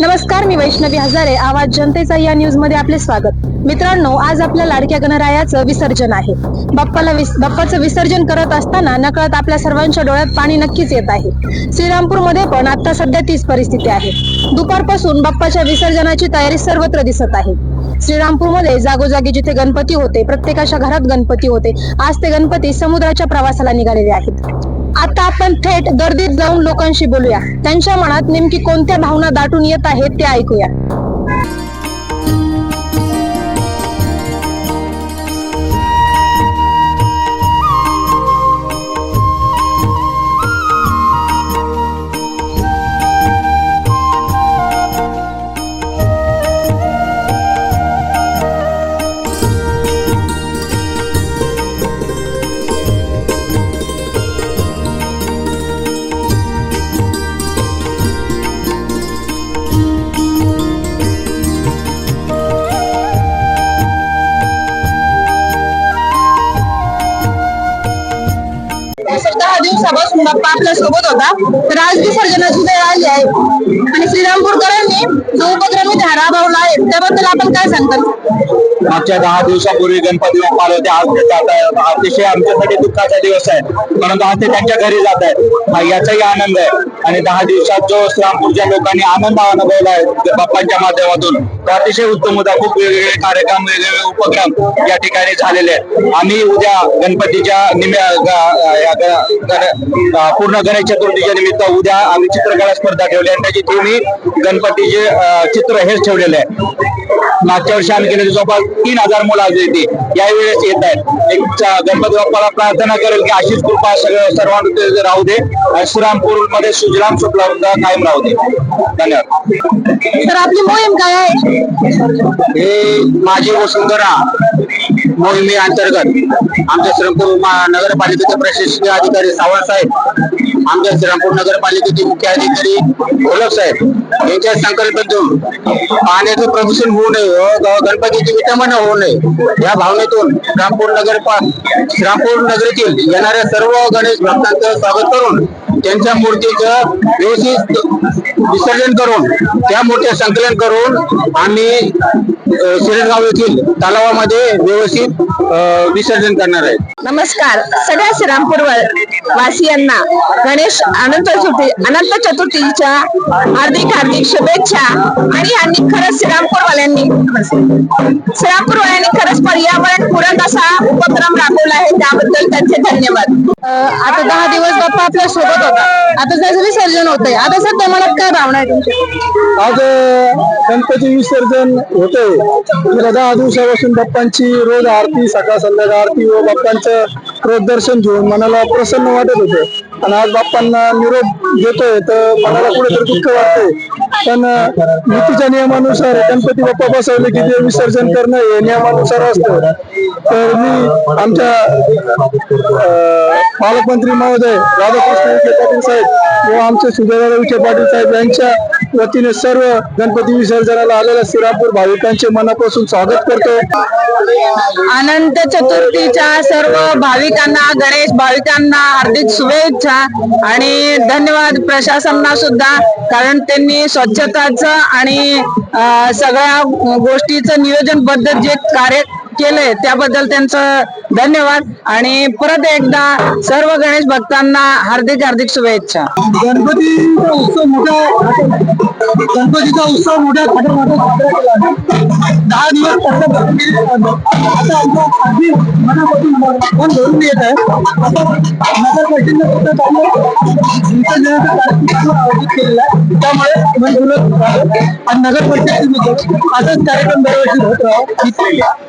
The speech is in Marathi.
नमस्कार मी वैष्णवी हजारे. आवाज जनतेचा या न्यूजमध्ये आपले स्वागत. मित्रांनो आज आपल्या लाडक्या गणरायाचं विसर्जन आहे. बाप्पाला विस बाप्पाचं विसर्जन करत असताना नकळत आपल्या सर्वांच्या डोळ्यात पाणी नक्कीच येत आहे. श्रीरामपूरमध्ये पण आता सध्या तीच परिस्थिती आहे. दुपारपासून बाप्पाच्या विसर्जनाची तयारी सर्वत्र दिसत आहे. श्रीरामपूरमध्ये जागोजागी जिथे गणपती होते प्रत्येकाच्या घरात गणपती होते. आज ते गणपती समुद्राच्या प्रवासाला निघालेले आहेत. आता आपण थेट गर्दीत जाऊन लोकांशी बोलूया. त्यांच्या मनात नेमकी कोणत्या भावना दाटून येत आहेत ते ऐकूया. दिवसापासून बाप्पा आपल्यासोबत होता. तर आज विसर्जनाची वेळ आली आहे. आणि श्रीरामपूरकरांनी जो उपक्रम इथे राबवला आहे त्याबद्दल आपण काय सांगतात? मागच्या दहा दिवसापूर्वी गणपती बाप्पा आले होते. आज ते जात आहेत अतिशय आमच्यासाठी दुःखाचा दिवस आहे. परंतु आज ते त्यांच्या घरी जात आहेत. याचाही आनंद आहे. आणि दहा दिवसात जो श्रामपूरच्या लोकांनी आनंद अनुभवला आहे बाप्पांच्या माध्यमातून तो अतिशय उत्तम होता. खूप वेगवेगळे कार्यक्रम वेगवेगळे उपक्रम या ठिकाणी झालेले आहेत. आम्ही उद्या गणपतीच्या निम्या पूर्ण गणेश चतुर्थीच्या निमित्त उद्या आम्ही चित्रकला स्पर्धा ठेवली आणि त्याची थीम गणपतीचे चित्र हेच ठेवलेले आहे. मागच्या वर्षी आम्ही केले जवळपास तीन हजार मुलं आज येते. यावेळेस येत आहेत. एक गणपती बाप्पाला प्रार्थना करेल की अशीच कृपा सगळं सर्वांना राहू दे. श्रीरामपूरमध्ये सुजलाम सुफलाम कायम राहू दे. धन्यवाद. तर आपली मोहीम काय आहे? हे माझी वसुंधरा मोहिमे अंतर्गत आमच्या श्रीरामपूर नगरपालिकेचे प्रशासकीय अधिकारी सावंत साहेब आमच्या श्रीरामपूर नगरपालिकेचे मुख्य अधिकारी घोलप साहेब यांच्या संकल्पातून पाण्याचं प्रदूषण होऊ नये गणपतीची विटंबना होऊ नये या भावनेतून श्रीरामपूर नगर श्रीरामपूर नगरीतील येणाऱ्या सर्व गणेश भक्तांचं स्वागत करून त्यांच्या मूर्तीचं व्यवस्थित विसर्जन करून त्या मूर्त्या संकलन करून आम्ही शिरगाव येथील तलावामध्ये व्यवस्थित विसर्जन करणार आहे. नमस्कार. सगळ्या श्रीरामपूरवर वासियांना गणेश अनंत चतुर्थी अनंत चतुर्थीच्या हार्दिक हार्दिक शुभेच्छा. आणि यांनी खरंच श्रीरामपूरवाल्यांनी श्रीरामपूरवाल्यांनी खरंच पर्यावरण पूरक असा उपक्रम राबवला आहे त्याबद्दल त्यांचे धन्यवाद. आता दहा दिवस बाप्पा आपल्यासोबत होता. आता त्याचं विसर्जन होतंय आता सध्या मनात काय भावना आहे तुमच्या आज गणपती विसर्जन होते गेल्या दहा दिवसापासून बाप्पांची रोज आरती सकाळ संध्याकाळ आरती व बाप्पांचं रोज दर्शन घेऊन मनाला प्रसन्न वाटत होते. आणि आज बाप्पांना निरोप देतोय तर मनाला कुठेतरी दुःख वाटते पण नीतीच्या नियमानुसार गणपती बाप्पा बसवले की ते विसर्जन करणं हे नियमानुसार असतं. तर मी आमच्या पालकमंत्री महोदय राधाकृष्ण विखे पाटील साहेब व आमचे सुजयदादा विखे पाटील साहेब यांच्या वतीने सर्व गणपती विसर्जनाला आलेल्या श्रीरामपूर भाविकांचे मनापासून स्वागत करतो. अनंत चतुर्थीच्या सर्व भाविकांना गणेश भाविकांना हार्दिक शुभेच्छा आणि धन्यवाद प्रशासनाला सुद्धा कारण त्यांनी स्वच्छताचं आणि सगळ्या गोष्टीचं नियोजनबद्ध जे कार्य केलंय त्याबद्दल त्यांचं धन्यवाद. आणि परत एकदा सर्व गणेश भक्तांना हार्दिक हार्दिक शुभेच्छा. गणपतीचा उत्सव मोठा गणपतीचा उत्सव मोठ्या दहा दिवस त्याचा आता मनापासून येत आहे. केलेला आहे. त्यामुळे आणि नगर परिषद असाच कार्यक्रम दरवर्षी होत राहावं हीच इच्छा